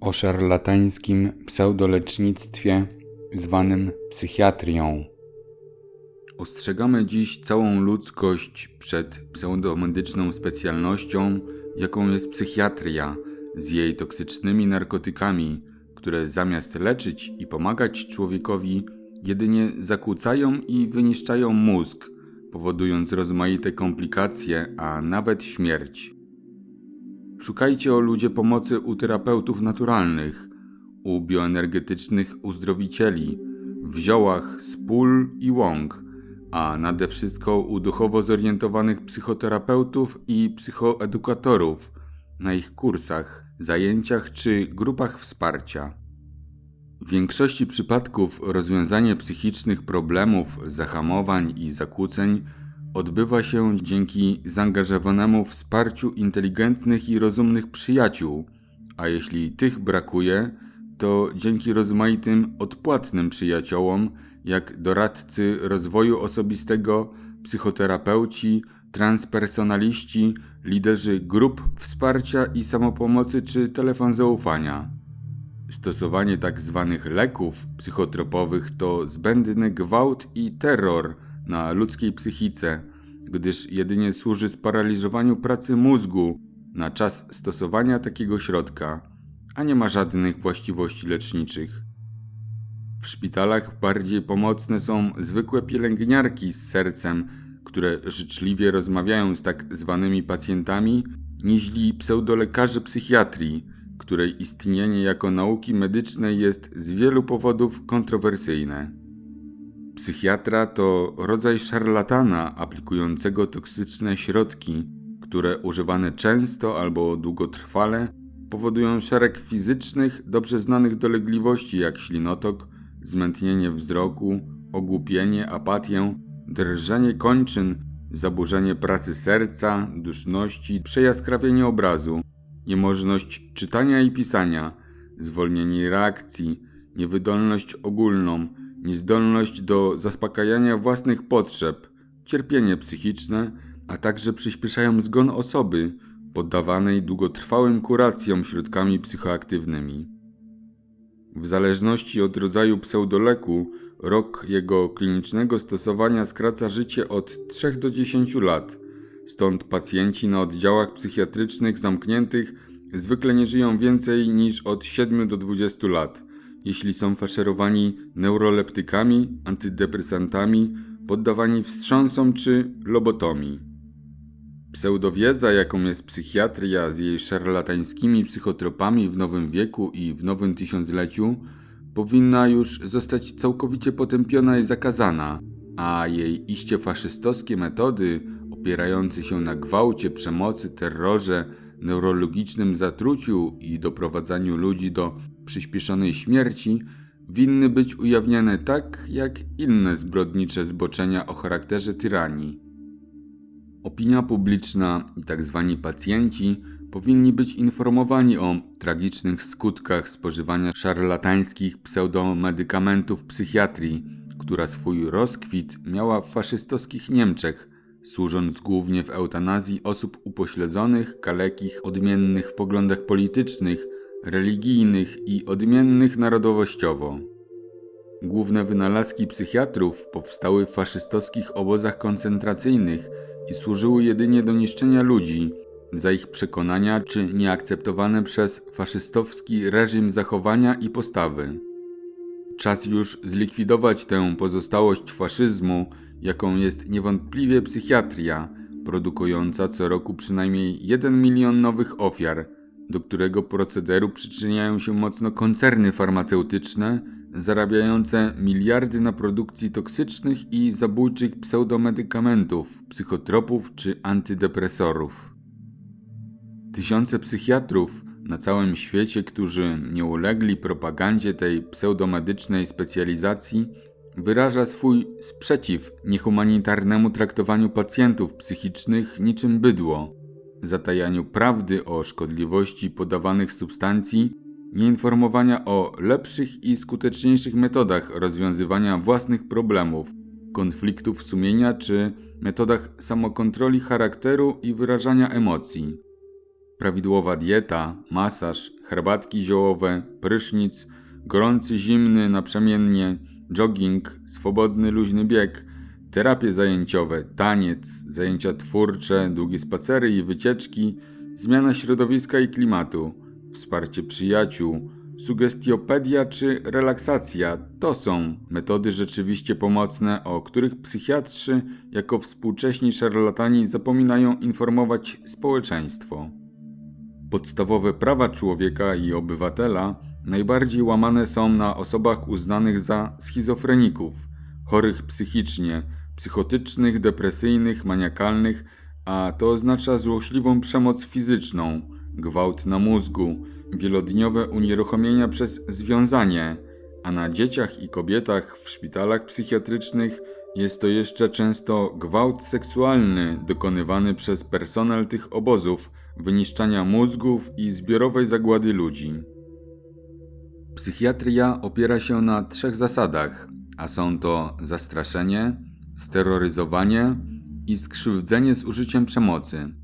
o szarlatańskim pseudolecznictwie zwanym psychiatrią. Ostrzegamy dziś całą ludzkość przed pseudomedyczną specjalnością, jaką jest psychiatria, z jej toksycznymi narkotykami, które zamiast leczyć i pomagać człowiekowi, jedynie zakłócają i wyniszczają mózg, powodując rozmaite komplikacje, a nawet śmierć. Szukajcie o ludzie pomocy u terapeutów naturalnych, u bioenergetycznych uzdrowicieli, w ziołach z pól i łąk, a nade wszystko u duchowo zorientowanych psychoterapeutów i psychoedukatorów na ich kursach, zajęciach czy grupach wsparcia. W większości przypadków rozwiązanie psychicznych problemów, zahamowań i zakłóceń odbywa się dzięki zaangażowanemu wsparciu inteligentnych i rozumnych przyjaciół, a jeśli tych brakuje, to dzięki rozmaitym odpłatnym przyjaciołom, jak doradcy rozwoju osobistego, psychoterapeuci, transpersonaliści, liderzy grup wsparcia i samopomocy czy telefon zaufania. Stosowanie. Tak leków psychotropowych to zbędny gwałt i terror na ludzkiej psychice, gdyż jedynie służy sparaliżowaniu pracy mózgu na czas stosowania takiego środka, a nie ma żadnych właściwości leczniczych. W szpitalach bardziej pomocne są zwykłe pielęgniarki z sercem, które życzliwie rozmawiają z tak zwanymi pacjentami, niźli pseudolekarze psychiatrii, której istnienie jako nauki medycznej jest z wielu powodów kontrowersyjne. Psychiatra to rodzaj szarlatana aplikującego toksyczne środki, które używane często albo długotrwale powodują szereg fizycznych, dobrze znanych dolegliwości jak ślinotok, zmętnienie wzroku, ogłupienie, apatię, drżenie kończyn, zaburzenie pracy serca, duszności, przejaskrawienie obrazu, niemożność czytania i pisania, zwolnienie reakcji, niewydolność ogólną, niezdolność do zaspokajania własnych potrzeb, cierpienie psychiczne, a także przyspieszają zgon osoby poddawanej długotrwałym kuracjom środkami psychoaktywnymi. W zależności od rodzaju pseudoleku, rok jego klinicznego stosowania skraca życie od 3 do 10 lat. Stąd pacjenci na oddziałach psychiatrycznych zamkniętych zwykle nie żyją więcej niż od 7 do 20 lat, jeśli są faszerowani neuroleptykami, antydepresantami, poddawani wstrząsom czy lobotomii. Pseudowiedza, jaką jest psychiatria z jej szarlatańskimi psychotropami w nowym wieku i w nowym tysiącleciu, powinna już zostać całkowicie potępiona i zakazana, a jej iście faszystowskie metody, opierające się na gwałcie, przemocy, terrorze, neurologicznym zatruciu i doprowadzaniu ludzi do przyspieszonej śmierci, winny być ujawniane tak jak inne zbrodnicze zboczenia o charakterze tyranii. Opinia publiczna i tzw. Tak pacjenci powinni być informowani o tragicznych skutkach spożywania szarlatańskich pseudomedykamentów psychiatrii, która swój rozkwit miała w faszystowskich Niemczech, służąc głównie w eutanazji osób upośledzonych, kalekich, odmiennych w poglądach politycznych, religijnych i odmiennych narodowościowo. Główne wynalazki psychiatrów powstały w faszystowskich obozach koncentracyjnych i służyły jedynie do niszczenia ludzi, za ich przekonania czy nieakceptowane przez faszystowski reżim zachowania i postawy. Czas już zlikwidować tę pozostałość faszyzmu, jaką jest niewątpliwie psychiatria, produkująca co roku przynajmniej 1 milion nowych ofiar, do którego procederu przyczyniają się mocno koncerny farmaceutyczne, zarabiające miliardy na produkcji toksycznych i zabójczych pseudomedykamentów, psychotropów czy antydepresorów. Tysiące psychiatrów na całym świecie, którzy nie ulegli propagandzie tej pseudomedycznej specjalizacji, wyraża swój sprzeciw niehumanitarnemu traktowaniu pacjentów psychicznych niczym bydło, zatajaniu prawdy o szkodliwości podawanych substancji nieinformowania o lepszych i skuteczniejszych metodach rozwiązywania własnych problemów, konfliktów sumienia czy metodach samokontroli charakteru i wyrażania emocji. prawidłowa dieta, masaż, herbatki ziołowe, prysznic, gorący, zimny, naprzemiennie, jogging, swobodny, luźny bieg, terapie zajęciowe, taniec, zajęcia twórcze, długie spacery i wycieczki, zmiana środowiska i klimatu, wsparcie przyjaciół, sugestiopedia czy relaksacja to są metody rzeczywiście pomocne, o których psychiatrzy jako współcześni szarlatani zapominają informować społeczeństwo. Podstawowe prawa człowieka i obywatela najbardziej łamane są na osobach uznanych za schizofreników, chorych psychicznie, psychotycznych, depresyjnych, maniakalnych, a to oznacza złośliwą przemoc fizyczną, gwałt na mózgu, wielodniowe unieruchomienia przez związanie, a na dzieciach i kobietach w szpitalach psychiatrycznych jest to jeszcze często gwałt seksualny dokonywany przez personel tych obozów, wyniszczania mózgów i zbiorowej zagłady ludzi. Psychiatria opiera się na trzech zasadach, a są to zastraszenie, steroryzowanie i skrzywdzenie z użyciem przemocy.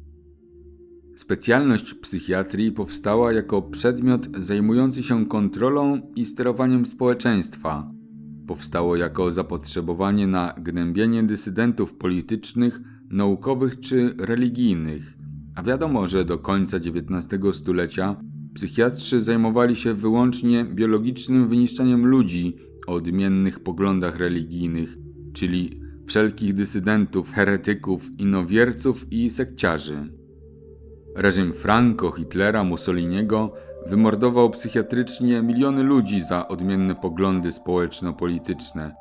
Specjalność psychiatrii powstała jako przedmiot zajmujący się kontrolą i sterowaniem społeczeństwa. Powstało jako zapotrzebowanie na gnębienie dysydentów politycznych, naukowych czy religijnych. A wiadomo, że do końca XIX stulecia psychiatrzy zajmowali się wyłącznie biologicznym wyniszczaniem ludzi o odmiennych poglądach religijnych, czyli wszelkich dysydentów, heretyków, inowierców i sekciarzy. Reżim Franco, Hitlera, Mussoliniego wymordował psychiatrycznie miliony ludzi za odmienne poglądy społeczno-polityczne,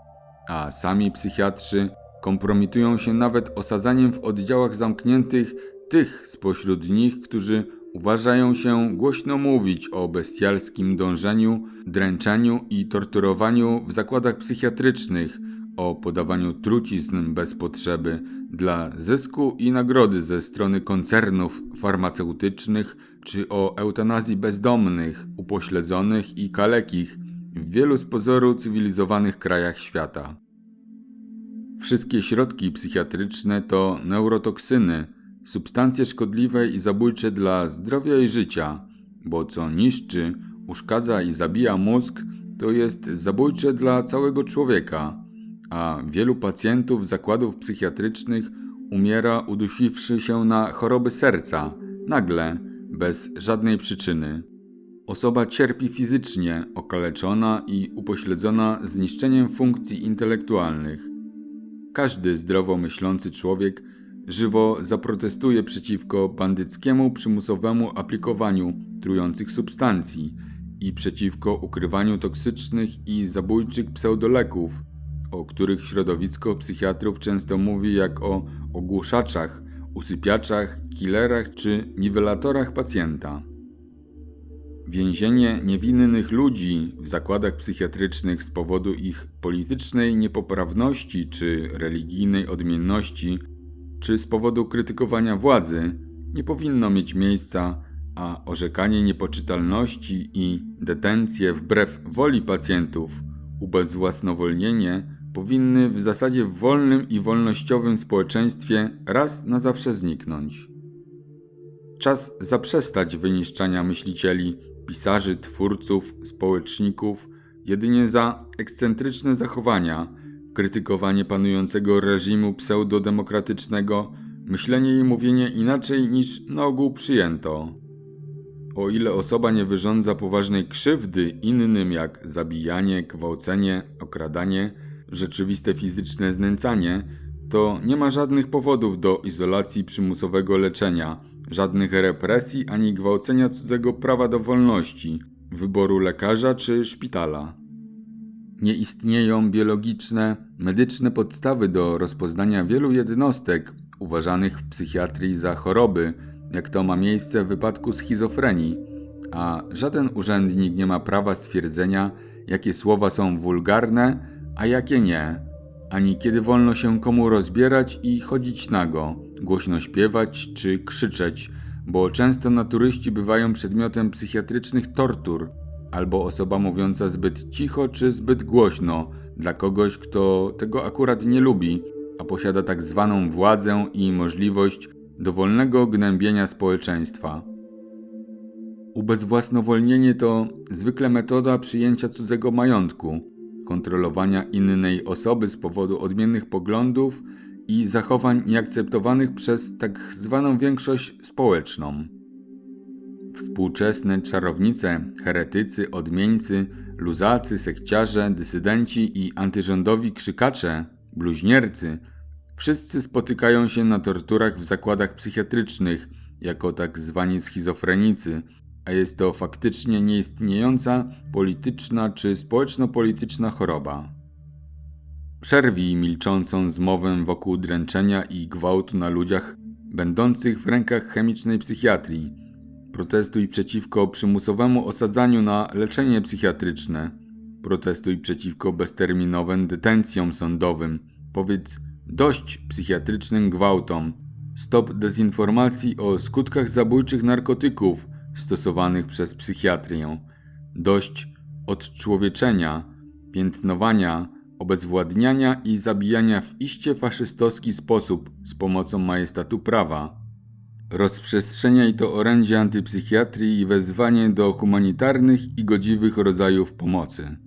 a sami psychiatrzy kompromitują się nawet osadzaniem w oddziałach zamkniętych tych spośród nich, którzy uważają się głośno mówić o bestialskim dążeniu, dręczeniu i torturowaniu w zakładach psychiatrycznych, o podawaniu trucizn bez potrzeby dla zysku i nagrody ze strony koncernów farmaceutycznych, czy o eutanazji bezdomnych, upośledzonych i kalekich w wielu z pozoru cywilizowanych krajach świata. Wszystkie środki psychiatryczne to neurotoksyny, substancje szkodliwe i zabójcze dla zdrowia i życia, bo co niszczy, uszkadza i zabija mózg, to jest zabójcze dla całego człowieka a wielu pacjentów zakładów psychiatrycznych umiera udusiwszy się na choroby serca, nagle, bez żadnej przyczyny. Osoba cierpi fizycznie, okaleczona i upośledzona zniszczeniem funkcji intelektualnych. Każdy zdrowo myślący człowiek żywo zaprotestuje przeciwko bandyckiemu przymusowemu aplikowaniu trujących substancji i przeciwko ukrywaniu toksycznych i zabójczych pseudoleków o których środowisko psychiatrów często mówi jak o ogłuszaczach, usypiaczach, killerach czy niwelatorach pacjenta. Więzienie niewinnych ludzi w zakładach psychiatrycznych z powodu ich politycznej niepoprawności czy religijnej odmienności, czy z powodu krytykowania władzy, nie powinno mieć miejsca, a orzekanie niepoczytalności i detencje wbrew woli pacjentów, ubezwłasnowolnienie powinny w zasadzie w wolnym i wolnościowym społeczeństwie raz na zawsze zniknąć. Czas zaprzestać wyniszczania myślicieli, pisarzy, twórców, społeczników jedynie za ekscentryczne zachowania, krytykowanie panującego reżimu pseudodemokratycznego, myślenie i mówienie inaczej niż na ogół przyjęto. O ile osoba nie wyrządza poważnej krzywdy innym jak zabijanie, gwałcenie, okradanie, rzeczywiste fizyczne znęcanie, to nie ma żadnych powodów do izolacji przymusowego leczenia, żadnych represji ani gwałcenia cudzego prawa do wolności, wyboru lekarza czy szpitala. Nie istnieją biologiczne, medyczne podstawy do rozpoznania wielu jednostek uważanych w psychiatrii za choroby, jak to ma miejsce w wypadku schizofrenii, a żaden urzędnik nie ma prawa stwierdzenia, jakie słowa są wulgarne, a jakie nie, ani kiedy wolno się komu rozbierać i chodzić nago, głośno śpiewać czy krzyczeć, bo często naturyści bywają przedmiotem psychiatrycznych tortur, albo osoba mówiąca zbyt cicho czy zbyt głośno dla kogoś, kto tego akurat nie lubi, a posiada tak zwaną władzę i możliwość dowolnego gnębienia społeczeństwa. Ubezwłasnowolnienie to zwykle metoda przyjęcia cudzego majątku, kontrolowania innej osoby z powodu odmiennych poglądów i zachowań nieakceptowanych przez tak zwaną większość społeczną. Współczesne czarownice, heretycy, odmieńcy, luzacy, sekciarze, dysydenci i antyrządowi krzykacze, bluźniercy wszyscy spotykają się na torturach w zakładach psychiatrycznych jako tak zwani schizofrenicy, a jest to faktycznie nieistniejąca polityczna czy społeczno-polityczna choroba. Przerwij milczącą zmowę wokół dręczenia i gwałtu na ludziach będących w rękach chemicznej psychiatrii. Protestuj przeciwko przymusowemu osadzaniu na leczenie psychiatryczne. Protestuj przeciwko bezterminowym detencjom sądowym. Powiedz dość psychiatrycznym gwałtom. Stop dezinformacji o skutkach zabójczych narkotyków stosowanych przez psychiatrię. Dość odczłowieczenia, piętnowania, obezwładniania i zabijania w iście faszystowski sposób z pomocą majestatu prawa. Rozprzestrzeniaj to orędzie antypsychiatrii i wezwanie do humanitarnych i godziwych rodzajów pomocy.